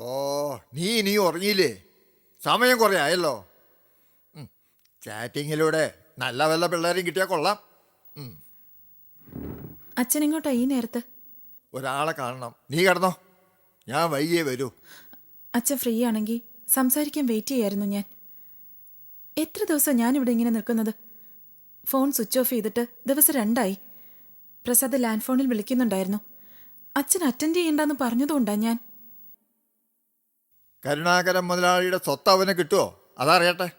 ഓ നീ ഇനിയും ഉറങ്ങിയില്ലേ? സമയം കുറേ ആയല്ലോ. ചാറ്റിങ്ങിലൂടെ നല്ല വല്ല പിള്ളേരെയും കിട്ടിയാൽ കൊള്ളാം. അച്ഛൻ എങ്ങോട്ടാ ഈ നേരത്ത്? ഒരാളെ കാണണം. നീ കിടന്നോ. ഞാൻ വൈകിയേ വരൂ. അച്ഛൻ ഫ്രീ ആണെങ്കിൽ സംസാരിക്കാൻ വെയിറ്റ് ചെയ്യായിരുന്നു ഞാൻ. എത്ര ദിവസം ഞാൻ ഇവിടെ ഇങ്ങനെ നിൽക്കുന്നത്? ഫോൺ സ്വിച്ച് ഓഫ് ചെയ്തിട്ട് ദിവസം രണ്ടായി. പ്രസാദ് ലാൻഡ് ഫോണിൽ വിളിക്കുന്നുണ്ടായിരുന്നു. അച്ഛൻ അറ്റൻഡ് ചെയ്യണ്ടെന്ന് പറഞ്ഞതുകൊണ്ടാണ് ഞാൻ. കരുണാകരൻ മുതലാളിയുടെ സ്വത്ത് അവന് കിട്ടുമോ അതറിയട്ടെ.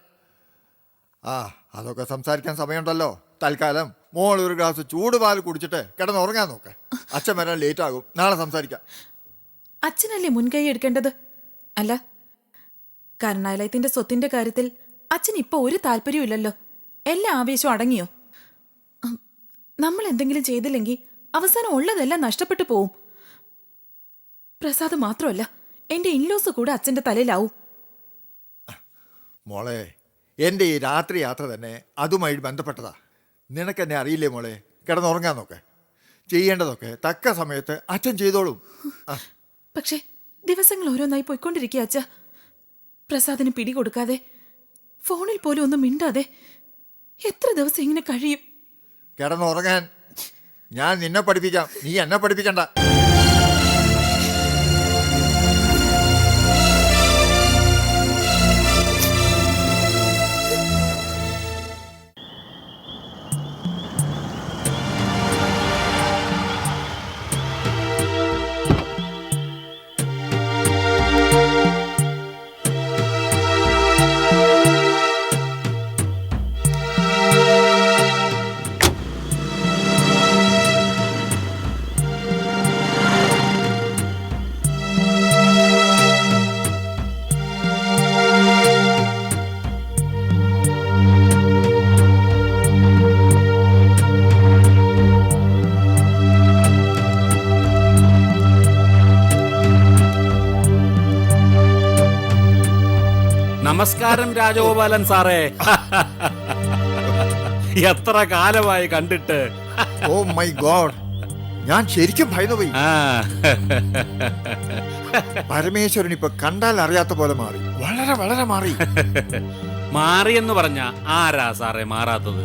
ആ അതൊക്കെ സംസാരിക്കാൻ സമയമുണ്ടല്ലോ. തൽക്കാലം മോൾ ഒരു ഗ്ലാസ് ചൂടുപാൽ കുടിച്ചിട്ട് കിടന്ന് ഉറങ്ങാൻ നോക്ക്. അച്ഛൻ വരാൻ ലേറ്റ് ആകും നാളെ സംസാരിക്കാം. അച്ഛനല്ലേ മുൻകൈ എടുക്കേണ്ടത്? അല്ല കരുണാലയത്തിന്റെ സ്വത്തിന്റെ കാര്യത്തിൽ അച്ഛൻ ഇപ്പൊ ഒരു താല്പര്യമില്ലല്ലോ എല്ലാ ആവേശവും അടങ്ങിയോ? നമ്മൾ എന്തെങ്കിലും ചെയ്തില്ലെങ്കിൽ അവസാനം ഉള്ളതെല്ലാം നഷ്ടപ്പെട്ടു പോവും. പ്രസാദ് മാത്രമല്ല എന്റെ ഇൻലോസ് കൂടെ അച്ഛന്റെ തലയിലാവും. മോളെ എന്റെ ഈ രാത്രി യാത്ര തന്നെ അതുമായി ബന്ധപ്പെട്ടതാ. നിനക്കെന്നെ അറിയില്ലേ മോളെ? കിടന്നുറങ്ങാൻ നോക്കെ. ചെയ്യേണ്ടതൊക്കെ തക്ക സമയത്ത് അച്ഛൻ ചെയ്തോളും. പക്ഷേ ദിവസങ്ങൾ ഓരോന്നായി പോയിക്കൊണ്ടിരിക്കുക അച്ഛ. പ്രസാദിന് പിടി കൊടുക്കാതെ ഫോണിൽ പോലും ഒന്നും മിണ്ടാതെ എത്ര ദിവസം ഇങ്ങനെ കഴിയും? കിടന്നുറങ്ങാൻ ഞാൻ നിന്നെ പഠിപ്പിക്കാം. നീ എന്നെ പഠിപ്പിക്കണ്ട. നമസ്കാരം രാജഗോപാലൻ സാറേ. എത്ര കാലമായി കണ്ടിട്ട്. Oh my god. ഞാൻ ശരിക്കും ഭയന്നുപോയി. പരമേശ്വരൻ ഇപ്പൊ കണ്ടാൽ അറിയാത്ത പോലെ മാറി. വളരെ വളരെ മാറി. മാറി എന്ന് പറഞ്ഞ ആരാ സാറേ മാറാത്തത്?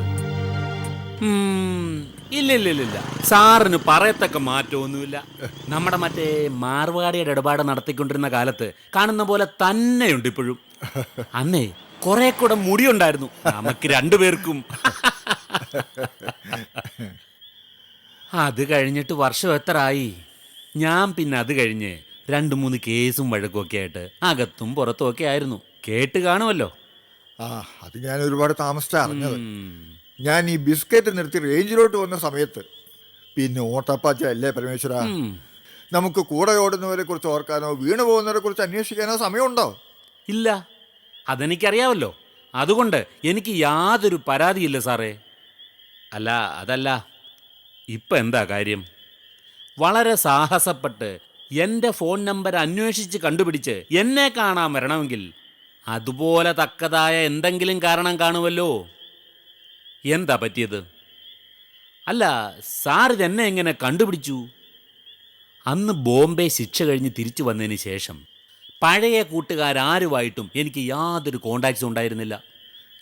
ഇല്ലില്ലില്ല ഇല്ല ഇല്ല ഇല്ല ഇല്ല. സാറിന് പറയത്തക്ക മാറ്റമൊന്നുമില്ല. നമ്മുടെ മറ്റേ മാർവാടിയുടെ ഇടപാട് നടത്തിക്കൊണ്ടിരുന്ന കാലത്ത് കാണുന്ന പോലെ തന്നെയുണ്ട് ഇപ്പോഴും. അന്നേ കുറെ കൂടെ മുടിയുണ്ടായിരുന്നു. നമുക്ക് രണ്ടുപേർക്കും. അത് കഴിഞ്ഞിട്ട് വർഷം എത്ര ആയി ഞാൻ പിന്നെ അത് കഴിഞ്ഞ് രണ്ട് മൂന്ന് കേസും വഴക്കുമൊക്കെ ആയിട്ട് അകത്തും പുറത്തും ഒക്കെ ആയിരുന്നു. കേട്ട് കാണുമല്ലോ. ആ അത് ഞാൻ ഒരുപാട് താമസിച്ചാ അറിഞ്ഞത്. ഞാൻ ഈ ബിസ്ക്കറ്റ് നിർത്തി റേഞ്ചിലോട്ട് വന്ന സമയത്ത് പിന്നെ ഓട്ടപ്പാച്ച അല്ലേ പരമേശ്വര? നമുക്ക് കൂടെ ഓടുന്നവരെ കുറിച്ച് ഓർക്കാനോ വീണു പോകുന്നവരെ കുറിച്ച് അന്വേഷിക്കാനോ സമയമുണ്ടോ? ഇല്ല. അതെനിക്കറിയാമല്ലോ. അതുകൊണ്ട് എനിക്ക് യാതൊരു പരാതിയില്ല സാറേ. അല്ല അതല്ല. ഇപ്പം എന്താ കാര്യം? വളരെ സാഹസപ്പെട്ട് എന്റെ ഫോൺ നമ്പർ അന്വേഷിച്ച് കണ്ടുപിടിച്ച് എന്നെ കാണാൻ വരണമെങ്കിൽ അതുപോലെ തക്കതായ എന്തെങ്കിലും കാരണം കാണുമല്ലോ. എന്താ പറ്റിയത്? അല്ല സാർ ഇതെന്നെ എങ്ങനെ കണ്ടുപിടിച്ചു? അന്ന് ബോംബെ ശിക്ഷ കഴിഞ്ഞ് തിരിച്ചു വന്നതിന് ശേഷം പഴയ കൂട്ടുകാരാരുമായിട്ടും എനിക്ക് യാതൊരു കോണ്ടാക്ട്സും ഉണ്ടായിരുന്നില്ല.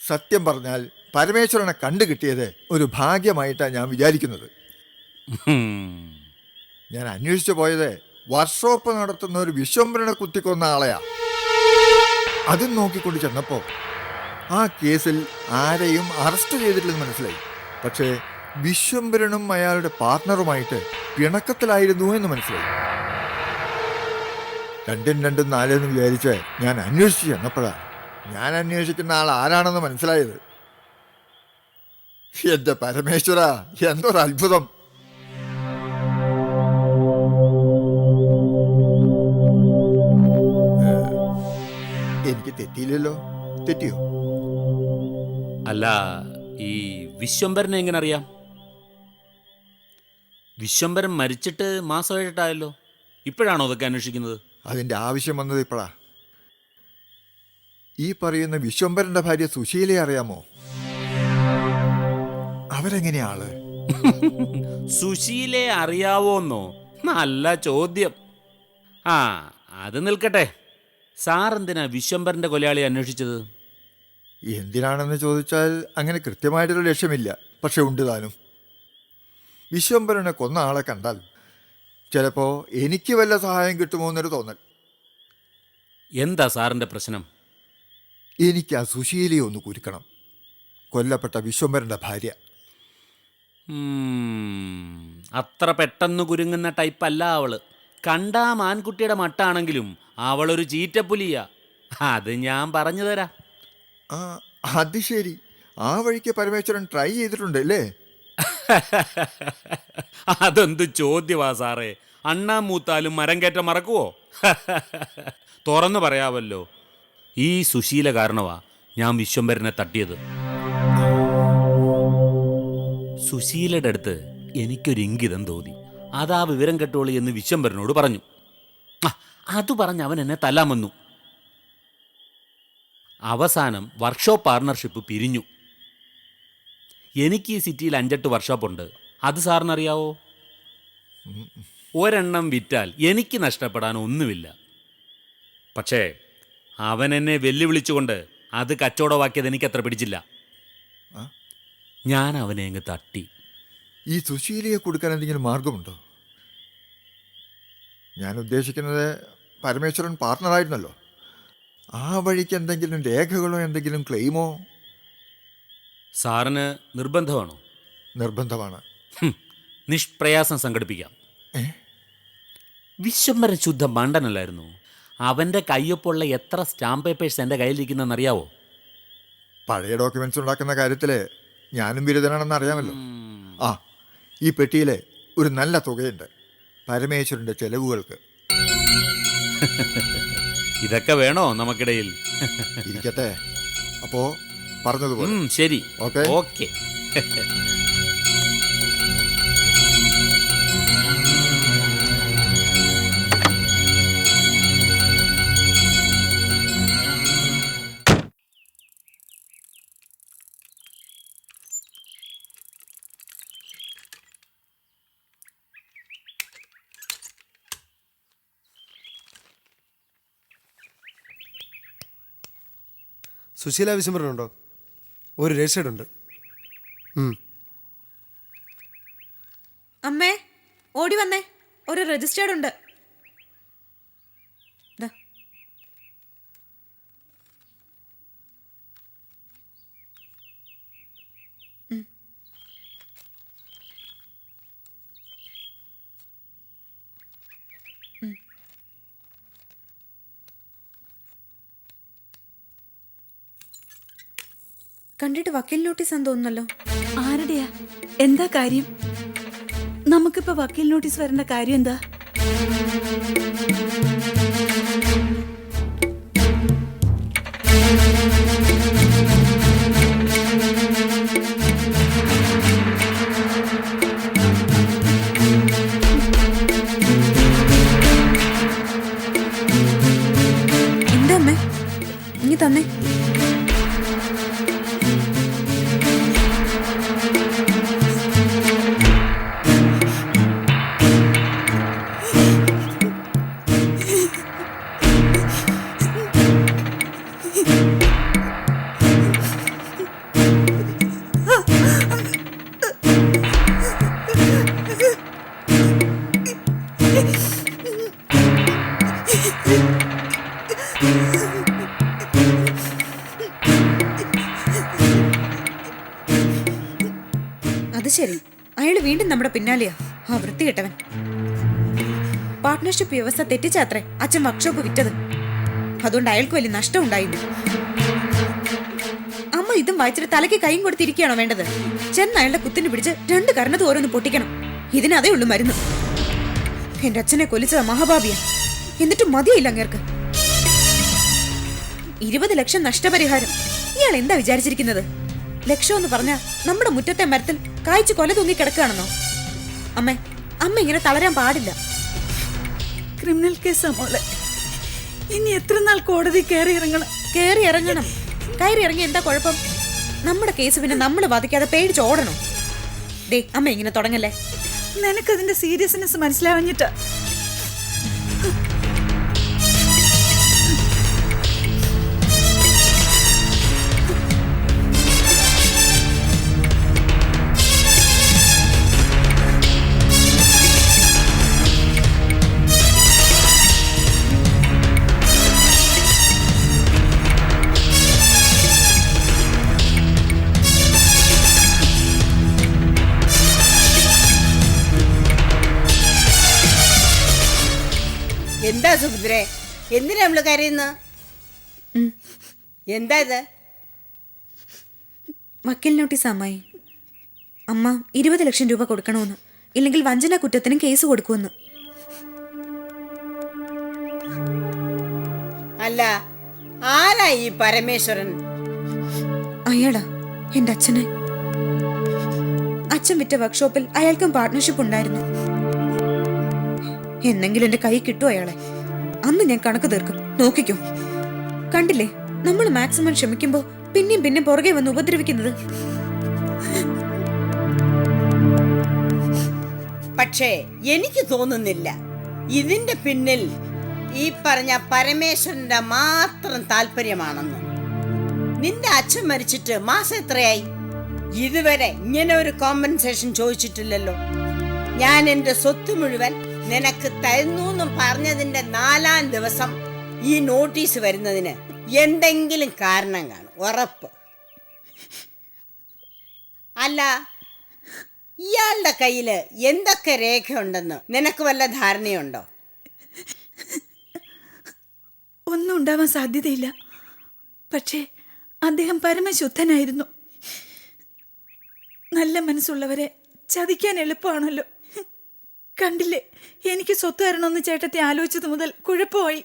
സത്യം പറഞ്ഞാൽ പരമേശ്വരനെ കണ്ടു കിട്ടിയത് ഒരു ഭാഗ്യമായിട്ടാണ് ഞാൻ വിചാരിക്കുന്നത്. ഞാൻ അന്വേഷിച്ചു പോയത് വർക്ക്ഷോപ്പ് നടത്തുന്ന ഒരു വിശ്വംഭരനെ കുത്തിക്കൊന്ന ആളെയാ. അതും നോക്കിക്കൊണ്ട് ചെന്നപ്പോ ആ കേസിൽ ആരെയും അറസ്റ്റ് ചെയ്തിട്ടില്ലെന്ന് മനസ്സിലായി. പക്ഷേ വിശ്വംഭരനും അയാളുടെ പാർട്ട്ണറുമായിട്ട് പിണക്കത്തിലായിരുന്നു എന്ന് മനസ്സിലായി. രണ്ടും രണ്ടും നാലെന്ന് വിചാരിച്ച് ഞാൻ അന്വേഷിച്ച് ചെന്നപ്പോഴാണ് ഞാൻ അന്വേഷിക്കുന്ന ആൾ ആരാണെന്ന് മനസ്സിലായത്? എന്റെ പരമേശ്വര എന്തൊരു അത്ഭുതം. എനിക്ക് തെറ്റിയില്ലല്ലോ. തെറ്റിയോ? അല്ല ഈ വിശ്വംഭരനെ എങ്ങനെ അറിയാം? വിശ്വംബരൻ മരിച്ചിട്ട് മാസമായിട്ടായല്ലോ. ഇപ്പോഴാണോ അതൊക്കെ അന്വേഷിക്കുന്നത്? അതിന്റെ ആവശ്യം വന്നത് ഇപ്പോഴാ ഈ പറയുന്ന വിശ്വംഭരന്റെ ഭാര്യ സുശീലയെ അറിയാമോ? അവരെങ്ങനെയാ ആൾ? സുശീലയെ അറിയാവോന്നോ? നല്ല ചോദ്യം. ആ അത് നിൽക്കട്ടെ. സാർ എന്തിനാ വിശ്വംബരന്റെ കൊലയാളി അന്വേഷിച്ചത്? എന്തിനാണെന്ന് ചോദിച്ചാൽ അങ്ങനെ കൃത്യമായിട്ടൊരു ലക്ഷ്യമില്ല. പക്ഷെ ഉണ്ട് താനും. വിശ്വംഭരനെ കൊന്ന ആളെ കണ്ടാൽ ചിലപ്പോൾ എനിക്ക് വല്ല സഹായം കിട്ടുമോ എന്നൊരു തോന്നൽ. എന്താ സാറിന്റെ പ്രശ്നം? എനിക്ക് ആ സുശീലയെ ഒന്ന് കുരുക്കണം. കൊല്ലപ്പെട്ട വിശ്വംഭരന്റെ ഭാര്യ. അത്ര പെട്ടെന്ന് കുരുങ്ങുന്ന അല്ല അവൾ. കണ്ടാ മാൻകുട്ടിയുടെ മട്ടാണെങ്കിലും അവളൊരു ചീറ്റപ്പുലിയ. അത് ഞാൻ പറഞ്ഞു തരാം ആ അത് ശരി. ആ വഴിക്ക് പരമേശ്വരൻ ട്രൈ ചെയ്തിട്ടുണ്ട് അല്ലേ? അതെന്ത് ചോദ്യമാ സാറേ? അണ്ണാ മൂത്താലും മരം കയറ്റം മറക്കുവോ? തുറന്നു പറയാവല്ലോ. ഈ സുശീല കാരണമാ ഞാൻ വിശ്വംഭരനെ തട്ടിയത്. സുശീലയുടെ അടുത്ത് എനിക്കൊരു ഇംഗിതം തോന്നി. അതാ വിവരം കെട്ടോളി എന്ന് വിശ്വംഭരനോട് പറഞ്ഞു. അത് പറഞ്ഞ് അവൻ എന്നെ തല്ലാൻ വന്നു അവസാനം വർക്ക്ഷോപ്പ് പാർട്ണർഷിപ്പ് പിരിഞ്ഞു. എനിക്ക് ഈ സിറ്റിയിൽ അഞ്ചെട്ട് വർക്ക്ഷോപ്പുണ്ട് അത് സാറിനറിയാവോ? ഒരെണ്ണം വിറ്റാൽ എനിക്ക് നഷ്ടപ്പെടാൻ ഒന്നുമില്ല. പക്ഷേ അവൻ എന്നെ വെല്ലുവിളിച്ചുകൊണ്ട് അത് കച്ചവടമാക്കിയത് എനിക്ക് അത്ര പിടിച്ചില്ല. ഞാൻ അവനെ അങ്ങ് തട്ടി. ഈ സുശീലയെ കൊടുക്കാൻ എന്തെങ്കിലും മാർഗമുണ്ടോ? ഞാൻ ഉദ്ദേശിക്കുന്നത് പരമേശ്വരൻ പാർട്ട്ണറായിരുന്നല്ലോ ആ വഴിക്ക് എന്തെങ്കിലും രേഖകളോ എന്തെങ്കിലും ക്ലെയിമോ സാറിന് നിർബന്ധമാണോ? നിർബന്ധമാണ്. നിഷ്പ്രയാസം സംഘടിപ്പിക്കാം. വിശ്വംഭര വിശ്വംബരൻ ശുദ്ധ മണ്ടനല്ലായിരുന്നു? അവന്റെ കയ്യൊപ്പുള്ള എത്ര സ്റ്റാമ്പ് പേപ്പേഴ്സ് എന്റെ കയ്യിലിരിക്കുന്നതെന്നറിയാവോ പഴയ ഡോക്യുമെന്റ്സ് ഉണ്ടാക്കുന്ന കാര്യത്തിൽ ഞാനും ബിരുദനാണെന്ന് അറിയാമല്ലോ. ആ ഈ പെട്ടിയിൽ ഒരു നല്ല തുകയുണ്ട്. പരമേശ്വരന്റെ ചെലവുകൾക്ക്. ഇതൊക്കെ വേണോ നമുക്കിടയിൽ? ഇരിക്കട്ടെ. അപ്പോൾ പറഞ്ഞതുപോലെ. ഉം, ശരി. ഓക്കേ. ഓക്കെ. സുശീല വിശംബരനുണ്ടോ ഒരു രജിസ്റ്റേർഡ് ഉണ്ട്. അമ്മേ ഓടി വന്നേ. ഒരു രജിസ്റ്റേർഡ് ഉണ്ട്. കണ്ടിട്ട് വക്കീൽ നോട്ടീസ് എന്ന് തോന്നുന്നല്ലോ ആരുടെയാ? എന്താ കാര്യം? നമുക്കിപ്പോ വക്കീൽ നോട്ടീസ് വരേണ്ട കാര്യം എന്താ? അയാൾ വീണ്ടും നമ്മുടെ പിന്നാലെയാ. ആ വൃത്തികെട്ടവൻ. പാർട്ട്ണർഷിപ്പ് വ്യവസ്ഥ തെറ്റിച്ചാത്രേ അച്ഛൻ വർക്ക്ഷോപ്പ് വിറ്റത്. അതുകൊണ്ട് അയാൾക്ക് വലിയ നഷ്ടം ഉണ്ടായില്ല. അമ്മ ഇതും വായിച്ചിട്ട് തലയ്ക്ക് കൈയും കൊടുത്തിരിക്കുകയാണോ വേണ്ടത്? ചെന്ന് അയാളുടെ കുത്തിന് പിടിച്ച് രണ്ട് കരണത്ത് ഓരോന്ന് പൊട്ടിക്കണം. ഇതിനതേ ഉള്ളൂ മരുന്ന്. എന്റെ അച്ഛനെ കൊല്ലിച്ചത് മഹാഭാവിയ എന്നിട്ട് മതിയില്ല അങ്ങേർക്ക്. ഇരുപത് ലക്ഷം നഷ്ടപരിഹാരം. ഇയാൾ എന്താ വിചാരിച്ചിരിക്കുന്നത്? ലക്ഷം എന്ന് പറഞ്ഞാൽ നമ്മുടെ മുറ്റത്തെ മരത്തിൽ കായ്ച്ചു കൊല തൂങ്ങി കിടക്കുകയാണെന്നോ? അമ്മേ അമ്മ ഇങ്ങനെ തളരാൻ പാടില്ല. ക്രിമിനൽ കേസാ മോളെ. ഇനി എത്ര നാൾ കോടതി കയറി ഇറങ്ങണം? കയറി ഇറങ്ങണം. കയറി ഇറങ്ങി എന്താ കുഴപ്പം? നമ്മുടെ കേസ് പിന്നെ നമ്മൾ വധിക്കാതെ പേടിച്ച് ഓടണം? ദേ അമ്മ ഇങ്ങനെ തുടങ്ങല്ലേ? നിനക്കതിന്റെ സീരിയസ്നെസ് മനസ്സിലാവഞ്ഞിട്ടാ. സുഭദ്രേ എന്തിനാ നമ്മൾ കരയുന്ന? എന്താ ഇത്? വക്കീൽ നോട്ടീസ് അമ്മായി അമ്മ ഇരുപത് ലക്ഷം രൂപ കൊടുക്കണമെന്ന് ഇല്ലെങ്കിൽ വഞ്ചന കുറ്റത്തിനും കേസ് കൊടുക്കുമെന്ന്. അല്ല ആരാ ഈ പരമേശ്വരൻ? അയാളാ എന്റെ അച്ഛനെ. അച്ഛൻ വിറ്റ വർക്ക്ഷോപ്പിൽ അയാൾക്കും പാർട്ട്ണർഷിപ്പ് ഉണ്ടായിരുന്നു. എന്നെങ്കിലും എന്റെ കൈ കിട്ടും അയാളെ. അന്ന് ഞാൻ കണക്ക് തീർക്കും. നോക്കിക്കോ. കണ്ടില്ലേ? നമ്മൾ മാക്സിമം ക്ഷമിക്കുമ്പോ പിന്നെയും പിന്നെ പുറകെ വന്ന് ഉപദ്രവിക്കുന്നത്. പക്ഷേ എനിക്ക് തോന്നുന്നില്ല. ഇതിന്റെ പിന്നിൽ ഈ പറഞ്ഞ പരമേശ്വരന്റെ മാത്രം താല്പര്യമാണെന്ന്. നിന്റെ അച്ഛൻ മരിച്ചിട്ട് മാസം എത്രയായി? ഇതുവരെ ഇങ്ങനെ ഒരു കോമ്പൻസേഷൻ ചോദിച്ചിട്ടില്ലല്ലോ. ഞാൻ എന്റെ സ്വത്ത് മുഴുവൻ നിനക്ക് തരുന്നു എന്നും പറഞ്ഞതിന്റെ നാലാം ദിവസം ഈ നോട്ടീസ് വരുന്നതിന് എന്തെങ്കിലും കാരണം കാണും. ഉറപ്പ്. അല്ല ഇയാളുടെ കയ്യിൽ എന്തൊക്കെ രേഖയുണ്ടെന്ന്? നിനക്ക് വല്ല ധാരണയുണ്ടോ? ഒന്നും ഉണ്ടാവാൻ സാധ്യതയില്ല. പക്ഷേ അദ്ദേഹം പരമശുദ്ധനായിരുന്നു. നല്ല മനസ്സുള്ളവരെ ചതിക്കാൻ എളുപ്പമാണല്ലോ. കണ്ടില്ലേ? എനിക്ക് സ്വത്ത് തരണമെന്ന് ചേട്ടത്തെ ആലോചിച്ചത് മുതൽ കുഴപ്പമായി.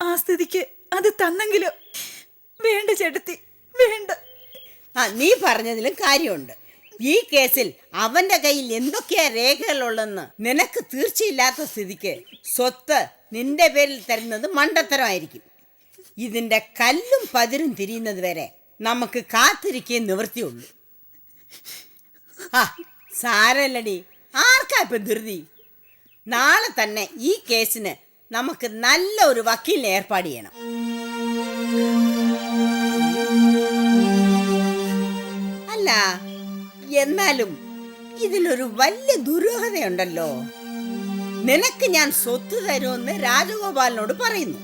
ആ സ്ഥിതിക്ക് അത് തന്നെങ്കിലോ? വേണ്ട ചേട്ടത്തി വേണ്ട. ആ നീ പറഞ്ഞതിലും കാര്യമുണ്ട്. ഈ കേസിൽ അവന്റെ കയ്യിൽ എന്തൊക്കെയാ രേഖകളുള്ളെന്ന് നിനക്ക് തീർച്ചയില്ലാത്ത സ്ഥിതിക്ക് സ്വത്ത് നിന്റെ പേരിൽ തരുന്നത് മണ്ടത്തരമായിരിക്കും. ഇതിന്റെ കല്ലും പതിരും തിരിയുന്നത് വരെ നമുക്ക് കാത്തിരിക്കേ നിവൃത്തിയുള്ളൂ. ആ സാരല്ലടി. ആർക്കാ ഇപ്പം ധൃതി? നാളെ തന്നെ ഈ കേസിന് നമുക്ക് നല്ല ഒരു വക്കീലിനെ ഏർപ്പാട് ചെയ്യണം. അല്ല എന്നാലും ഇതിലൊരു വലിയ ദുരൂഹതയുണ്ടല്ലോ നിനക്ക് ഞാൻ സ്വത്ത് തരുമെന്ന് രാജഗോപാലിനോട് പറയുന്നു.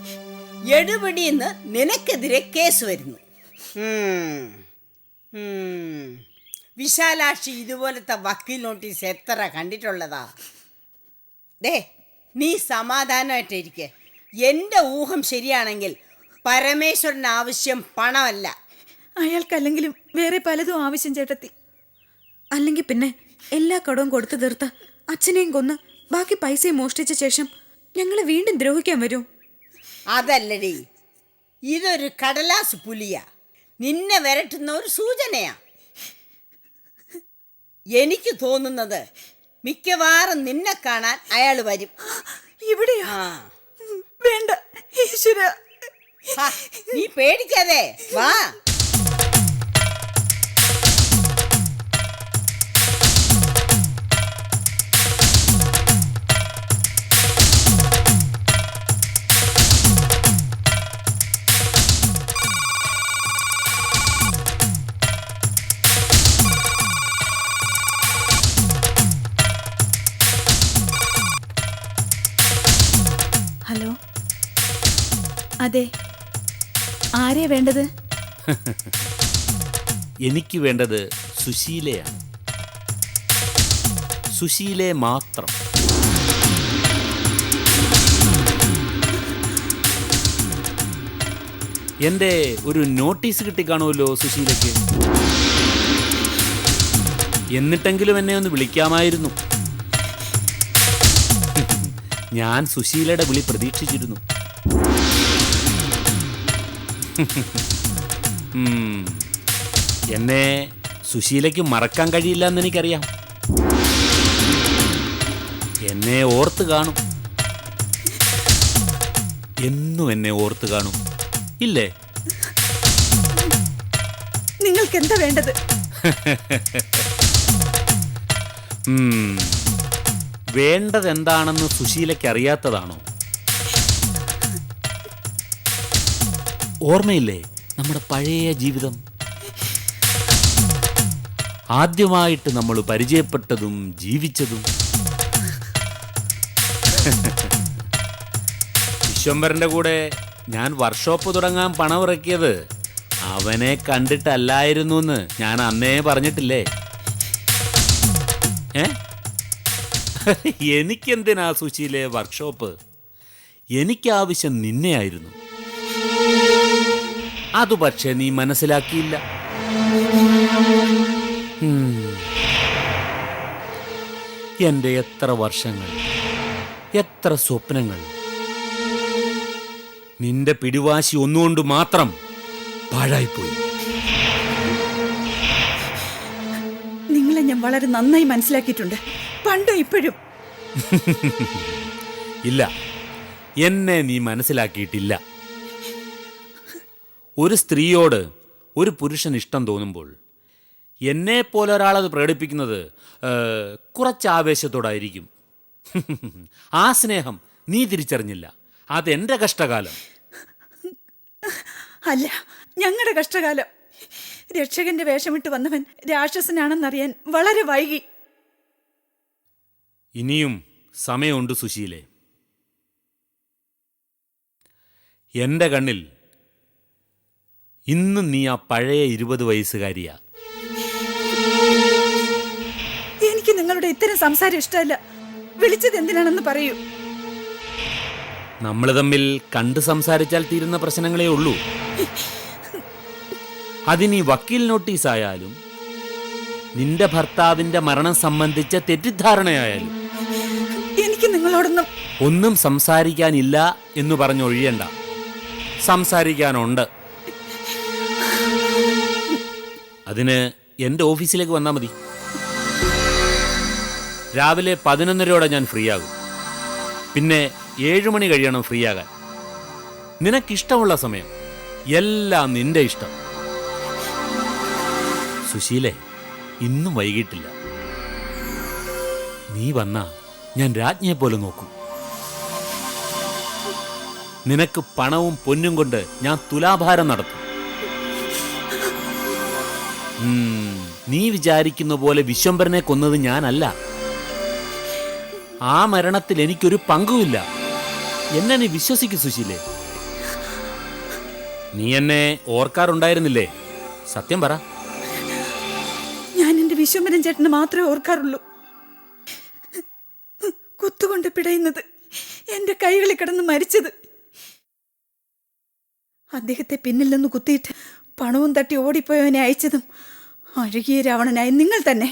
എടുപിടിന്ന് നിനക്കെതിരെ കേസ് വരുന്നു. വിശാലാക്ഷി ഇതുപോലത്തെ വക്കീൽ നോട്ടീസ് എത്ര കണ്ടിട്ടുള്ളതാ? ദേ നീ സമാധാനമായിട്ടിരിക്കെ. എന്റെ ഊഹം ശരിയാണെങ്കിൽ പരമേശ്വരന് ആവശ്യം പണമല്ല. അയാൾക്കല്ലെങ്കിലും വേറെ പലതും ആവശ്യം ചേട്ടത്തി. അല്ലെങ്കിൽ പിന്നെ എല്ലാ കടവും കൊടുത്തു തീർത്ത് അച്ഛനെയും കൊന്ന് ബാക്കി പൈസയും മോഷ്ടിച്ച ശേഷം ഞങ്ങളെ വീണ്ടും ദ്രോഹിക്കാൻ വരൂ? അതല്ലടി. ഇതൊരു കടലാസ് പുലിയ. നിന്നെ വരട്ടുന്ന ഒരു സൂചനയാ. എനിക്ക് തോന്നുന്നത് മിക്കവാറും നിന്നെ കാണാൻ അയാൾ വരും. ഇവിടെ വേണ്ട ഈശ്വര. നീ പേടിക്കാതെ വാ. അതെ. ആരെ വേണ്ടത്? എനിക്ക് വേണ്ടത് സുശീലയാണ്. സുശീലെ മാത്രം. എന്റെ ഒരു നോട്ടീസ് കിട്ടിക്കാണുമല്ലോ സുശീലയ്ക്ക്. എന്നിട്ടെങ്കിലും എന്നെ ഒന്ന് വിളിക്കാമായിരുന്നു. ഞാൻ സുശീലയുടെ വിളി പ്രതീക്ഷിച്ചിരുന്നു. എന്നെ സുശീലയ്ക്ക് മറക്കാൻ കഴിയില്ല എന്ന് എനിക്കറിയാം. എന്നെ ഓർത്ത് കാണും. എന്നും എന്നെ ഓർത്ത് കാണും. ഇല്ലേ? നിങ്ങൾക്ക് എന്താ വേണ്ടത്. വേണ്ടത് എന്താണെന്ന് സുശീലയ്ക്ക് അറിയാത്തതാണോ ഓർമ്മയില്ലേ നമ്മുടെ പഴയ ജീവിതം? ആദ്യമായിട്ട് നമ്മൾ പരിചയപ്പെട്ടതും ജീവിച്ചതും? വിശ്വംഭരന്റെ കൂടെ ഞാൻ വർക്ക്ഷോപ്പ് തുടങ്ങാൻ പണമിറക്കിയത് അവനെ കണ്ടിട്ടല്ലായിരുന്നു എന്ന് ഞാൻ അന്നേ പറഞ്ഞിട്ടില്ലേ? എനിക്കെന്തിനാ സുശീലെ വർക്ക്ഷോപ്പ്? എനിക്കാവശ്യം നിന്നെയായിരുന്നു. അത് പക്ഷെ നീ മനസ്സിലാക്കിയില്ല. എന്റെ എത്ര വർഷങ്ങൾ എത്ര സ്വപ്നങ്ങൾ. നിന്റെ പിടിവാശി ഒന്നുകൊണ്ട് മാത്രം പാഴായിപ്പോയി. നിങ്ങളെ ഞാൻ വളരെ നന്നായി മനസ്സിലാക്കിയിട്ടുണ്ട്. പണ്ടും ഇപ്പോഴും? ഇല്ല. എന്നെ നീ മനസ്സിലാക്കിയിട്ടില്ല. ഒരു സ്ത്രീയോട് ഒരു പുരുഷൻ ഇഷ്ടം തോന്നുമ്പോൾ എന്നെ പോലെ ഒരാളത് പ്രകടിപ്പിക്കുന്നത് കുറച്ച് ആവേശത്തോടായിരിക്കും ആ സ്നേഹം നീ തിരിച്ചറിഞ്ഞില്ല. അതെന്റെ കഷ്ടകാലം. അല്ല ഞങ്ങളുടെ കഷ്ടകാലം. രക്ഷകന്റെ വേഷമിട്ട് വന്നവൻ രാക്ഷസനാണെന്നറിയാൻ വളരെ വൈകി. ഇനിയും സമയമുണ്ട് സുശീലെ. എന്റെ കണ്ണിൽ ഇന്നും നീ ആ പഴയ ഇരുപത് വയസ്സുകാരിയാ. എനിക്ക് നിങ്ങളുടെ ഇത്തരം സംസാരം ഇഷ്ടമല്ല. വിളിച്ചത് എന്തിനാണെന്ന് പറയൂ. നമ്മൾ തമ്മിൽ കണ്ട് സംസാരിച്ചാൽ തീരുന്ന പ്രശ്നങ്ങളേ ഉള്ളൂ. അതിനി വക്കീൽ നോട്ടീസ് ആയാലും നിന്റെ ഭർത്താവിന്റെ മരണം സംബന്ധിച്ച തെറ്റിദ്ധാരണയായാലും എനിക്ക് നിങ്ങളോടൊന്നും ഒന്നും സംസാരിക്കാനില്ല എന്ന് പറഞ്ഞൊഴിയണ്ട. സംസാരിക്കാനുണ്ട്. അതിന് എന്റെ ഓഫീസിലേക്ക് വന്നാൽ മതി. രാവിലെ പതിനൊന്നരയോടെ ഞാൻ ഫ്രീ ആകും പിന്നെ ഏഴു മണി കഴിയണം ഫ്രീ ആകാൻ നിനക്കിഷ്ടമുള്ള സമയം. എല്ലാം നിന്റെ ഇഷ്ടം. സുശീലെ ഇന്നും വൈകിട്ടില്ല. നീ വന്നാ ഞാൻ രാജ്ഞിയെ പോലെ നോക്കും. നിനക്ക് പണവും പൊന്നും കൊണ്ട് ഞാൻ തുലാഭാരം നടത്തും. നീ വിചാരിക്കുന്ന പോലെ വിശ്വംഭരനെ കൊന്നത് ഞാനല്ല. ആ മരണത്തിൽ എനിക്കൊരു പങ്കുമില്ല. എന്നെ നീ വിശ്വസിക്കും സുശീലേ. നീ എന്നെ ഓർക്കാറുണ്ടായിരുന്നില്ലേ? സത്യം പറ. ഞാൻ എന്റെ വിശ്വംഭരൻ ചേട്ടന് മാത്രമേ ഓർക്കാറുള്ളൂ. കുത്തുകൊണ്ട് പിടയുന്നത് എന്റെ കൈകളിൽ കിടന്ന് മരിച്ചത്. അദ്ദേഹത്തെ പിന്നിൽ നിന്ന് കുത്തിയിട്ട് പണവും തട്ടി ഓടിപ്പോയവനെ അയച്ചതും അഴുകിയ രാവണനായി നിങ്ങൾ തന്നെ.